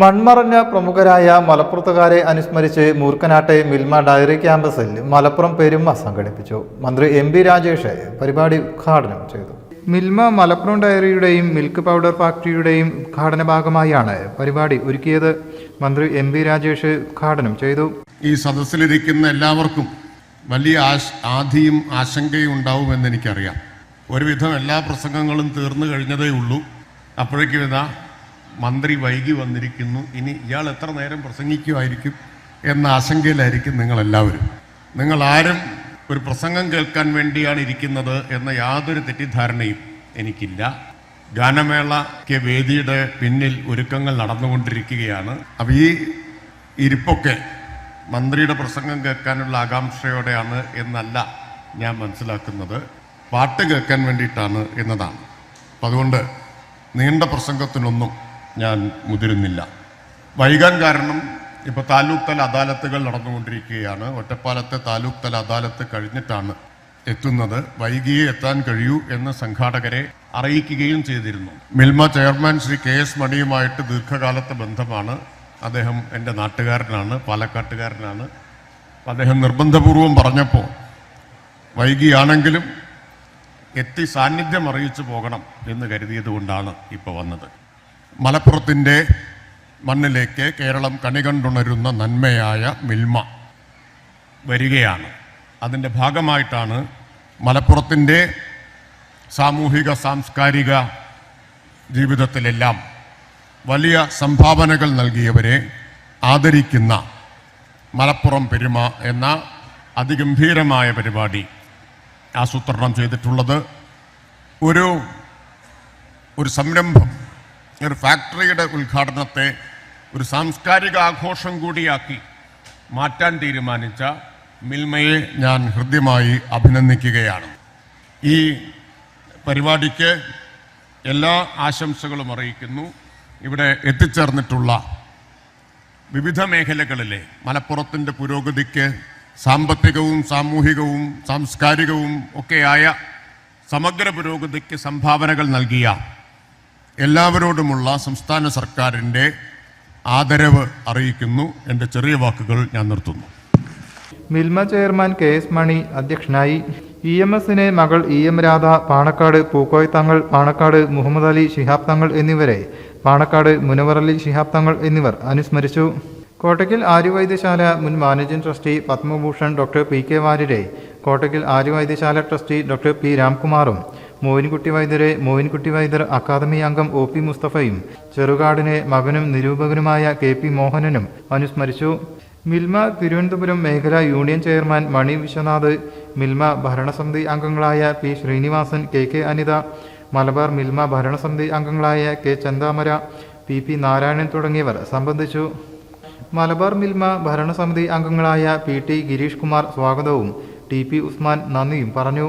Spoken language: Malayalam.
മൺമറഞ്ഞ പ്രമുഖരായ മലപ്പുറത്തുകാരെ അനുസ്മരിച്ച് മൂർക്കനാട്ടെ മിൽമ ഡയറി ക്യാമ്പസിൽ മലപ്പുറം പെരുമ സംഘടിപ്പിച്ചു. മന്ത്രി എം ബി രാജേഷ് പരിപാടി ഉദ്ഘാടനം ചെയ്തു. മിൽമ മലപ്പുറം ഡയറിയുടെയും മിൽക്ക് പൗഡർ ഫാക്ടറിയുടെയും ഉദ്ഘാടന ഭാഗമായാണ് പരിപാടി ഒരുക്കിയത്. മന്ത്രി എം ബി രാജേഷ് ഉദ്ഘാടനം ചെയ്തു. ഈ സദസ്സിലിരിക്കുന്ന എല്ലാവർക്കും വലിയ ആധിയും ആശങ്കയും ഉണ്ടാവുമെന്ന് എനിക്കറിയാം. ഒരുവിധം എല്ലാ പ്രസംഗങ്ങളും തീർന്നു കഴിഞ്ഞതേ ഉള്ളൂ. അപ്പോഴേക്കും ഇതാ മന്ത്രി വൈകി വന്നിരിക്കുന്നു. ഇനി ഇയാൾ എത്ര നേരം പ്രസംഗിക്കുമായിരിക്കും എന്ന ആശങ്കയിലായിരിക്കും നിങ്ങളെല്ലാവരും. നിങ്ങൾ ആരും ഒരു പ്രസംഗം കേൾക്കാൻ വേണ്ടിയാണ് ഇരിക്കുന്നത് എന്ന യാതൊരു തെറ്റിദ്ധാരണയും എനിക്കില്ല. ഗാനമേളയ്ക്ക് വേദിയുടെ പിന്നിൽ ഒരുക്കങ്ങൾ നടന്നുകൊണ്ടിരിക്കുകയാണ്. അപ്പം ഈ ഇരിപ്പൊക്കെ മന്ത്രിയുടെ പ്രസംഗം കേൾക്കാനുള്ള ആകാംക്ഷയോടെയാണ് എന്നല്ല ഞാൻ മനസ്സിലാക്കുന്നത്. പാട്ട് കേൾക്കാൻ വേണ്ടിയിട്ടാണ് എന്നതാണ്. അപ്പം അതുകൊണ്ട് നീണ്ട പ്രസംഗത്തിനൊന്നും ഞാൻ മുതിരുന്നില്ല. വൈകാൻ കാരണം ഇപ്പോൾ താലൂക്ക് തല അദാലത്തുകൾ നടന്നുകൊണ്ടിരിക്കുകയാണ്. ഒറ്റപ്പാലത്തെ താലൂക്ക് തല അദാലത്ത് കഴിഞ്ഞിട്ടാണ് എത്തുന്നത്. വൈകിയേ എത്താൻ കഴിയൂ എന്ന് സംഘാടകരെ അറിയിക്കുകയും ചെയ്തിരുന്നു. Milma chairman Shri K S മണിയുമായിട്ട് ദീർഘകാലത്തെ ബന്ധമാണ്. അദ്ദേഹം എന്റെ നാട്ടുകാരനാണ് പാലക്കാട്ടുകാരനാണ്. അദ്ദേഹം നിർബന്ധപൂർവം പറഞ്ഞപ്പോൾ വൈകിയാണെങ്കിലും എത്തി സാന്നിധ്യം അറിയിച്ചു പോകണം എന്ന് കരുതിയത് കൊണ്ടാണ് ഇപ്പോൾ വന്നത്. മലപ്പുറത്തിന്റെ മണ്ണിലേക്ക് കേരളം കണികണ്ടുണരുന്ന നന്മയായ മിൽമ വരികയാണ്. അതിന്റെ ഭാഗമായിട്ടാണ് മലപ്പുറത്തിന്റെ സാമൂഹിക സാംസ്കാരിക ജീവിതത്തിലെല്ലാം വലിയ സംഭാവനകൾ നൽകിയവരെ ആദരിക്കുന്ന മലപ്പുറം പെരുമ എന്ന അതിഗംഭീരമായ പരിപാടി ആസൂത്രണം ചെയ്തിട്ടുള്ളത് ഒരു ഒരു സംരംഭം ഒരു ഫാക്ടറിയുടെ ഉദ്ഘാടനത്തെ ഒരു സാംസ്കാരിക ആഘോഷം കൂടിയാക്കി മാറ്റാൻ തീരുമാനിച്ച മിൽമയെ ഞാൻ ഹൃദ്യമായി അഭിനന്ദിക്കുകയാണ്. ഈ പരിപാടിക്ക് എല്ലാ ആശംസകളും അറിയിക്കുന്നു. ഇവിടെ എത്തിച്ചേർന്നിട്ടുള്ള വിവിധ മേഖലകളിലെ മലപ്പുറത്തിന്റെ പുരോഗതിക്ക് സാമ്പത്തികവും സാമൂഹികവും സാംസ്കാരികവും ഒക്കെയായ സമഗ്ര പുരോഗതിക്ക് സംഭാവനകൾ നൽകിയ എല്ലാവരോടുമുള്ള സംസ്ഥാന സർക്കാരിന്റെ ആദരവ് അറിയിക്കുന്നു. എന്റെ ചെറിയ വാക്കുകൾ ഞാൻ നിർത്തുന്നു. Milma chairman K S Mani അധ്യക്ഷനായി ഇ എം എസിനെ മകൾ ഇ എം രാധ പാണക്കാട് പൂക്കോയ് തങ്ങൾ പാണക്കാട് മുഹമ്മദ് അലി ശിഹാബ് തങ്ങൾ എന്നിവരെ പാണക്കാട് മുനവർ അലി ശിഹാബ് തങ്ങൾ എന്നിവർ അനുസ്മരിച്ചു. കോട്ടയ്ക്കൽ ആര്യവൈദ്യശാല മുൻ managing trustee Padmabhushan doctor P K വാര്യരെ Kottakkal Aryavaidyasala trustee doctor P രാംകുമാറും Moinkutty വൈദ്യരെ മോയിൻകുട്ടി വൈദ്യർ അക്കാദമി അംഗം ഒ പി മുസ്തഫയും ചെറുകാടിനെ മകനും നിരൂപകനുമായ കെ പി മോഹനനും അനുസ്മരിച്ചു. മിൽമ തിരുവനന്തപുരം മേഖലാ യൂണിയൻ ചെയർമാൻ മണി വിശ്വനാഥ് മിൽമ ഭരണസമിതി അംഗങ്ങളായ P Sreenivasan K K Anitha Malabar Milma ഭരണസമിതി അംഗങ്ങളായ K Chanthamara P P Narayanan തുടങ്ങിയവർ സംബന്ധിച്ചു. മലബാർ മിൽമ ഭരണസമിതി അംഗങ്ങളായ പി ടി ഗിരീഷ് കുമാർ സ്വാഗതവും ടി പി ഉസ്മാൻ നന്ദിയും പറഞ്ഞു.